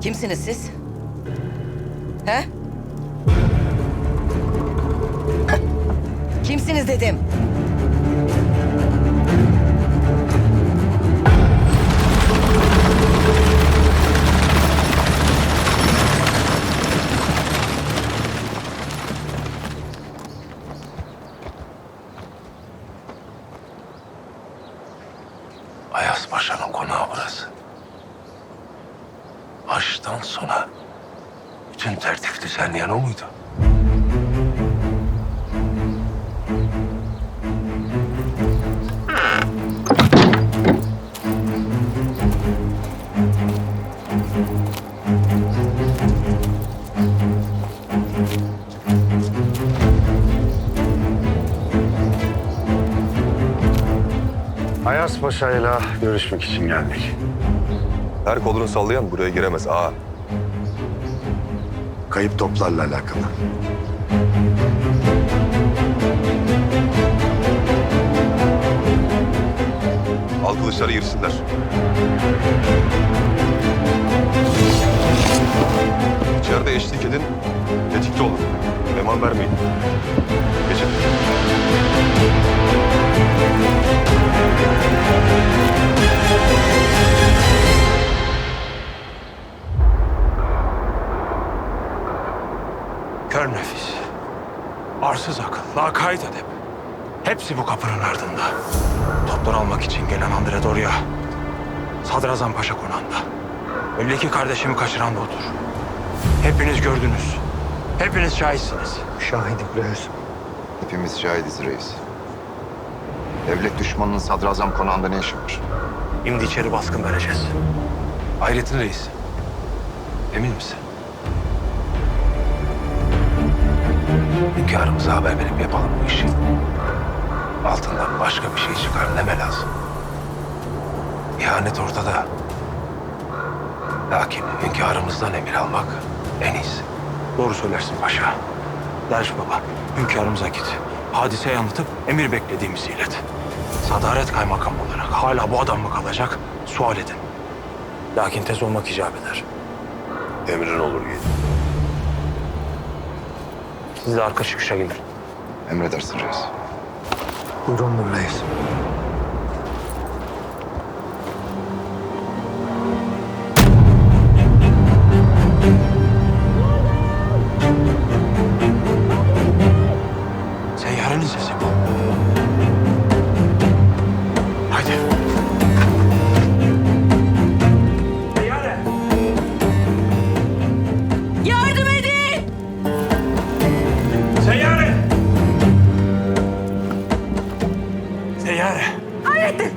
Kimsiniz siz? He? Kimsiniz dedim. Ayas Paşa'nın konağı burası. Baştan sona bütün tertip düzenleyen o muydu? Ayas Paşa'yla görüşmek için geldik. Her kolunu sallayan buraya giremez. Aa, Kayıp toplarla alakalı. al kılıçları girsinler. İçeride eşlik edin, tetikte olun. Eman vermeyin. Geçin. Kör nefis. Arsız akıl, lakayt edep. Hepsi bu kapının ardında. Toplar almak için gelen Andre Dorya. Sadrazam Paşa konağında. Belli ki kardeşimi kaçıran da odur. Hepiniz gördünüz. Hepiniz şahitsiniz. Şahidim reis. Hepimiz şahidiz reis. Devlet düşmanının sadrazam konağında ne işi var? Şimdi içeri baskın vereceğiz. Hayrettin Reis. Emin misin? Hünkârımıza haber verip yapalım bu işi. Altından başka bir şey çıkar deme lazım. İhanet ortada. Lakin hünkârımızdan emir almak en iyisi. Doğru söylersin paşa. Derviş baba, hünkârımıza git. Hadiseyi anlatıp emir beklediğimizi ilet. Sadaret kaymakam olarak hala bu adam mı kalacak? Sual edin. Lakin tez olmak icap eder. Emrin olur yiğit. Biz de arka çıkışa gelir. Emredersin reis. Buyurun reis. Sen yarın izlesin bu. Haydi. Eğer... Hayrettin!